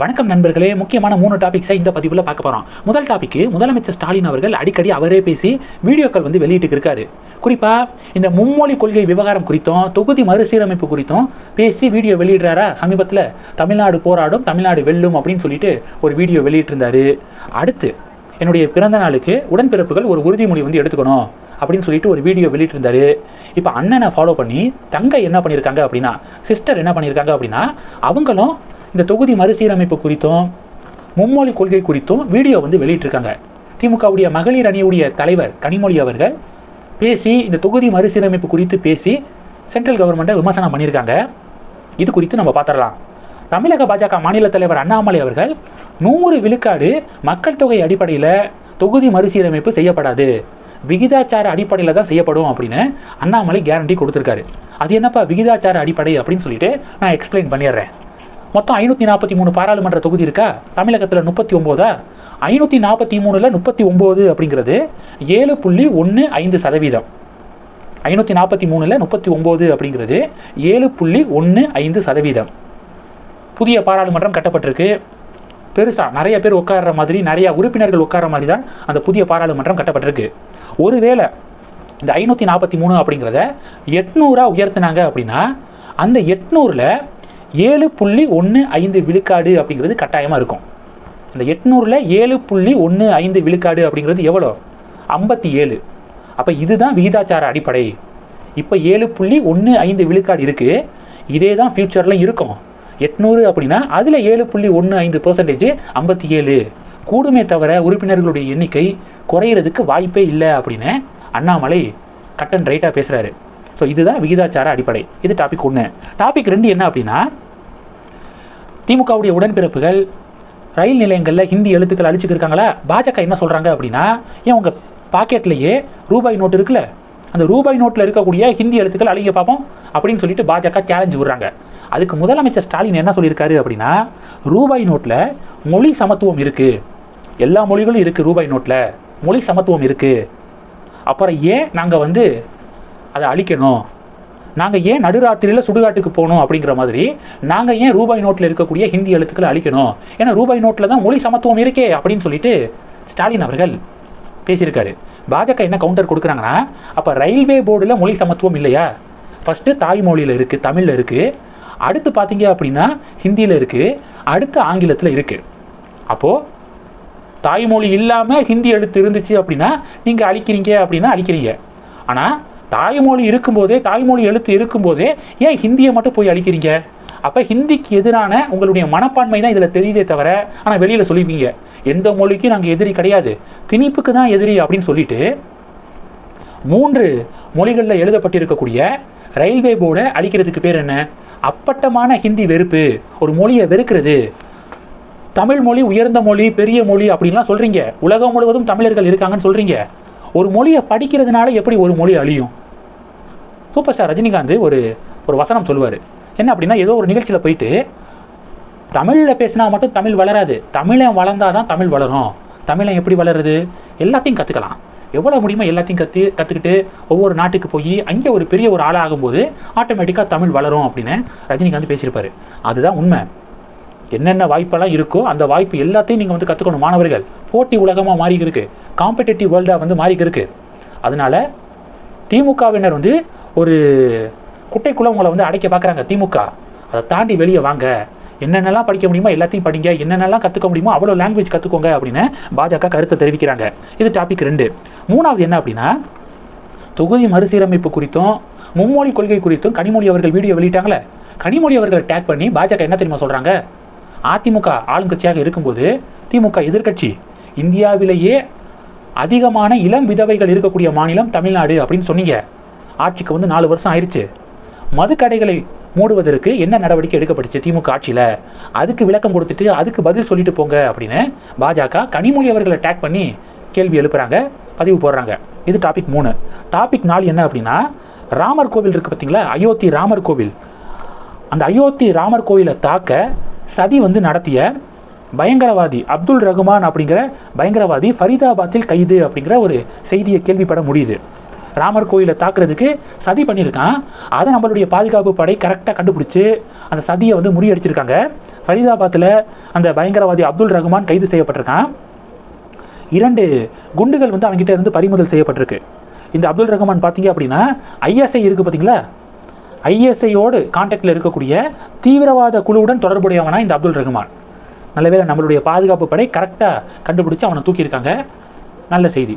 வணக்கம் நண்பர்களே முக்கியமான மூணு டாபிக்ஸை இந்த பதிவில் பார்க்க போகிறோம் முதல் டாபிக் முதலமைச்சர் ஸ்டாலின் அவர்கள் அடிக்கடி அவரே பேசி வீடியோக்கள் வந்து வெளியிட்டு இருக்காரு. குறிப்பாக இந்த மும்மொழி கொள்கை விவகாரம் குறித்தும் தொகுதி மறுசீரமைப்பு குறித்தும் பேசி வீடியோ வெளியிடுறாரா? சமீபத்தில் தமிழ்நாடு போராடும் தமிழ்நாடு வெல்லும் அப்படின்னு சொல்லிட்டு ஒரு வீடியோ வெளியிட்டிருந்தாரு. அடுத்து என்னுடைய பிறந்த நாளுக்கு உடன்பிறப்புகள் ஒரு உறுதிமொழி வந்து எடுத்துக்கணும் அப்படின்னு சொல்லிட்டு ஒரு வீடியோ வெளியிட்டிருந்தாரு. இப்போ அண்ணனை ஃபாலோ பண்ணி தங்கை என்ன பண்ணியிருக்காங்க அப்படின்னா சிஸ்டர் என்ன பண்ணியிருக்காங்க அப்படின்னா அவங்களும் இந்த தொகுதி மறுசீரமைப்பு குறித்தும் மும்மொழி கொள்கை குறித்தும் வீடியோ வந்து வெளியிட்டிருக்காங்க. திமுகவுடைய மகளிர் அணியுடைய தலைவர் கனிமொழி அவர்கள் பேசி இந்த தொகுதி மறுசீரமைப்பு குறித்து பேசி சென்ட்ரல் கவர்மெண்ட்டை விமர்சனம் பண்ணியிருக்காங்க. இது குறித்து நம்ம பார்த்துடலாம். தமிழக பாஜக மாநில தலைவர் அண்ணாமலை அவர்கள் நூறு விழுக்காடு மக்கள் தொகை அடிப்படையில் தொகுதி மறுசீரமைப்பு செய்யப்படாது. விகிதாச்சார அடிப்படையில் தான் செய்யப்படும் அப்படின்னு அண்ணாமலை கேரண்டி கொடுத்துருக்காரு. அது என்னப்பா விகிதாச்சார அடிப்படை அப்படின்னு சொல்லிட்டு நான் எக்ஸ்பிளைன் பண்ணிடுறேன். மொத்தம் ஐநூற்றி நாற்பத்தி மூணு பாராளுமன்ற தொகுதி இருக்கா? தமிழகத்தில் முப்பத்தி ஒம்போதா? ஐநூற்றி நாற்பத்தி மூணில் முப்பத்தி ஒம்பது அப்படிங்கிறது ஏழு புள்ளி ஒன்று ஐந்து சதவீதம். ஐநூற்றி நாற்பத்தி மூணில் முப்பத்தி ஒம்பது அப்படிங்கிறது ஏழு புள்ளி ஒன்று ஐந்து சதவீதம். புதிய பாராளுமன்றம் கட்டப்பட்டிருக்கு. பெருசாக நிறைய பேர் உட்கார்ற மாதிரி நிறையா உறுப்பினர்கள் உட்கார்ற மாதிரி தான் அந்த புதிய பாராளுமன்றம் கட்டப்பட்டிருக்கு. ஒருவேளை இந்த ஐநூற்றி நாற்பத்தி மூணு அப்படிங்கிறத எட்நூறாக உயர்த்தினாங்க அப்படின்னா அந்த எட்நூறில் ஏழு புள்ளி ஒன்று ஐந்து விழுக்காடு அப்படிங்கிறது கட்டாயமாக இருக்கும். இந்த எட்நூறில் ஏழு புள்ளி ஒன்று ஐந்து விழுக்காடு அப்படிங்கிறது எவ்வளோ? ஐம்பத்தி ஏழு. அப்போ இதுதான் விகிதாச்சார அடிப்படை. இப்போ ஏழு புள்ளி ஒன்று ஐந்து விழுக்காடு இருக்குது இதே தான் ஃப்யூச்சரில் இருக்கும். எட்நூறு அப்படின்னா அதில் ஏழு புள்ளி ஒன்று ஐந்து பர்சன்டேஜ் ஐம்பத்தி ஏழு. கூடுமே தவிர உறுப்பினர்களுடைய எண்ணிக்கை குறையிறதுக்கு வாய்ப்பே இல்லை அப்படின்னு அண்ணாமலை கட்டன் ரைட்டாக பேசுகிறாரு ஸோ இதுதான் விகிதாச்சார அடிப்படை. இது டாபிக் ஒன்று டாபிக் ரெண்டு என்ன அப்படின்னா திமுகவுடைய உடன்பிறப்புகள் ரயில் நிலையங்களில் ஹிந்தி எழுத்துக்கள் அழிச்சுக்கிருக்காங்களா? பாஜக என்ன சொல்கிறாங்க அப்படின்னா ஏன் உங்கள் பாக்கெட்லேயே ரூபாய் நோட்டு இருக்குல்ல? அந்த ரூபாய் நோட்டில் இருக்கக்கூடிய ஹிந்தி எழுத்துக்கள் அழிங்க பார்ப்போம் அப்படின்னு சொல்லிட்டு பாஜக சேலஞ்சு விடுறாங்க. அதுக்கு முதலமைச்சர் ஸ்டாலின் என்ன சொல்லியிருக்காரு அப்படின்னா ரூபாய் நோட்டில் மொழி சமத்துவம் இருக்குது எல்லா மொழிகளும் இருக்குது ரூபாய் நோட்டில். மொழி சமத்துவம் இருக்குது அப்புறம் ஏன் நாங்கள் வந்து அதை அழிக்கணும். நாங்கள் ஏன் நடுராத்திரியில் சுடுகாட்டுக்கு போகணும் அப்படிங்கிற மாதிரி நாங்கள் ஏன் ரூபாய் நோட்டில் இருக்கக்கூடிய ஹிந்தி எழுத்துக்களை அழிக்கணும்? ஏன்னா ரூபாய் நோட்டில் தான் மொழி சமத்துவம் இருக்கே அப்படின்னு சொல்லிட்டு ஸ்டாலின் அவர்கள் பேசியிருக்காரு. பாஜக என்ன கவுண்டர் கொடுக்குறாங்கன்னா அப்போ ரயில்வே போர்டில் மொழி சமத்துவம் இல்லையா? ஃபஸ்ட்டு தாய்மொழியில் இருக்குது தமிழில் இருக்குது அடுத்து பார்த்தீங்க அப்படின்னா ஹிந்தியில் இருக்குது அடுத்து ஆங்கிலத்தில் இருக்குது அப்போது தாய்மொழி இல்லாமல் ஹிந்தி எழுத்து இருந்துச்சு அப்படின்னா நீங்கள் அழிக்கிறீங்க அப்படின்னா அழிக்கிறீங்க. ஆனால் தாய்மொழி இருக்கும்போதே தாய்மொழி எழுத்து இருக்கும்போதே ஏன் ஹிந்தியை மட்டும் போய் அழிக்கிறீங்க? அப்போ ஹிந்திக்கு எதிரான உங்களுடைய மனப்பான்மை தான் இதில் தெரியுதே தவிர ஆனால் வெளியில் சொல்லிப்பீங்க எந்த மொழிக்கும் நாங்கள் எதிரி கிடையாது. திணிப்புக்கு தான் எதிரி அப்படின்னு சொல்லிட்டு மூன்று மொழிகளில் எழுதப்பட்டிருக்கக்கூடிய ரயில்வே போர்டை அழிக்கிறதுக்கு பேர் என்ன? அப்பட்டமான ஹிந்தி வெறுப்பு. ஒரு மொழியை வெறுக்கிறது. தமிழ் மொழி உயர்ந்த மொழி பெரிய மொழி அப்படின்லாம் சொல்கிறீங்க உலகம் முழுவதும் தமிழர்கள் இருக்காங்கன்னு சொல்கிறீங்க ஒரு மொழியை படிக்கிறதுனால எப்படி ஒரு மொழி அழியும்? சூப்பர் ஸ்டார் ரஜினிகாந்த் ஒரு ஒரு வசனம் சொல்லுவார். என்ன அப்படின்னா ஏதோ ஒரு நிகழ்ச்சியில் போயிட்டு தமிழில் பேசினா மட்டும் தமிழ் வளராது. தமிழன் வளர்ந்தால் தான் தமிழ் வளரும். தமிழன் எப்படி வளருது? எல்லாத்தையும் கற்றுக்கலாம் எவ்வளோ முடியுமோ எல்லாத்தையும் கற்று கற்றுக்கிட்டு ஒவ்வொரு நாட்டுக்கு போய் அங்கே ஒரு பெரிய ஒரு ஆளாக ஆகும்போது ஆட்டோமேட்டிக்காக தமிழ் வளரும் அப்படின்னு ரஜினிகாந்த் பேசியிருப்பார். அதுதான் உண்மை. என்னென்ன வாய்ப்பெல்லாம் இருக்கோ அந்த வாய்ப்பு எல்லாத்தையும் நீங்கள் வந்து கற்றுக்கணும் மாணவர்கள். போட்டி உலகமாக மாறி இருக்கு காம்படிட்டிவ் வேர்ல்டாக வந்து மாறி இருக்கு அதனால திமுகவினர் வந்து ஒரு குட்டைக்குள்ள உங்களை வந்து அடைக்க பார்க்குறாங்க திமுக. அதை தாண்டி வெளியே வாங்க. என்னென்னலாம் படிக்க முடியுமோ எல்லாத்தையும் படிங்க. என்னென்னலாம் கற்றுக்க முடியுமோ அவ்வளோ லாங்குவேஜ் கற்றுக்கோங்க அப்படின்னு பாஜக கருத்தை தெரிவிக்கிறாங்க. இது டாபிக் ரெண்டு. மூணாவது என்ன அப்படின்னா தொகுதி மறுசீரமைப்பு குறித்தும் மும்மொழி கொள்கை குறித்தும் கனிமொழி அவர்கள் வீடியோ வெளியிட்டாங்களே. கனிமொழி அவர்களை டேக் பண்ணி பாஜக என்ன தெரியுமா சொல்கிறாங்க அதிமுக ஆளுங்கட்சியாக இருக்கும்போது திமுக எதிர்க்கட்சி. இந்தியாவிலேயே அதிகமான இளம் விதவைகள் இருக்கக்கூடிய மாநிலம் தமிழ்நாடு அப்படின்னு சொன்னீங்க. ஆட்சிக்கு வந்து நாலு வருஷம் ஆயிடுச்சு மதுக்கடைகளை மூடுவதற்கு என்ன நடவடிக்கை எடுக்கப்பட்டுச்சு திமுக ஆட்சியில்? அதுக்கு விளக்கம் கொடுத்துட்டு அதுக்கு பதில் சொல்லிட்டு போங்க அப்படின்னு பாஜக கனிமொழி அவர்களை டேக் பண்ணி கேள்வி எழுப்புறாங்க பதிவு போடுறாங்க. இது டாபிக் மூணு. டாபிக் நாலு என்ன அப்படின்னா ராமர் கோவில் இருக்குது பார்த்தீங்களா? அயோத்தி ராமர் கோவில். அந்த அயோத்தி ராமர் கோவிலை தாக்க சதி வந்து நடத்திய பயங்கரவாதி அப்துல் ரகுமான் அப்படிங்கிற பயங்கரவாதி ஃபரிதாபாத்தில் கைது அப்படிங்கிற ஒரு செய்தியை கேள்விப்பட முடியுது. ராமர் கோயிலை தாக்குறதுக்கு சதி பண்ணியிருக்கான். அதை நம்மளுடைய பாதுகாப்பு படை கரெக்டாக கண்டுபிடிச்சி அந்த சதியை வந்து முறியடிச்சிருக்காங்க. ஃபரிதாபாத்தில் அந்த பயங்கரவாதி அப்துல் ரஹ்மான் கைது செய்யப்பட்டிருக்கான். இரண்டு குண்டுகள் வந்து அவங்ககிட்ட இருந்து பறிமுதல் செய்யப்பட்டிருக்கு. இந்த அப்துல் ரஹ்மான் பார்த்தீங்க அப்படின்னா ஐஎஸ்ஐ இருக்குது பார்த்தீங்களா? ஐஎஸ்ஐயோடு கான்டாக்டில் இருக்கக்கூடிய தீவிரவாத குழுவுடன் தொடர்புடையவனா இந்த அப்துல் ரஹ்மான் நல்லவேளை நம்மளுடைய பாதுகாப்பு படை கரெக்டாக கண்டுபிடிச்சி அவனை தூக்கியிருக்காங்க. நல்ல செய்தி.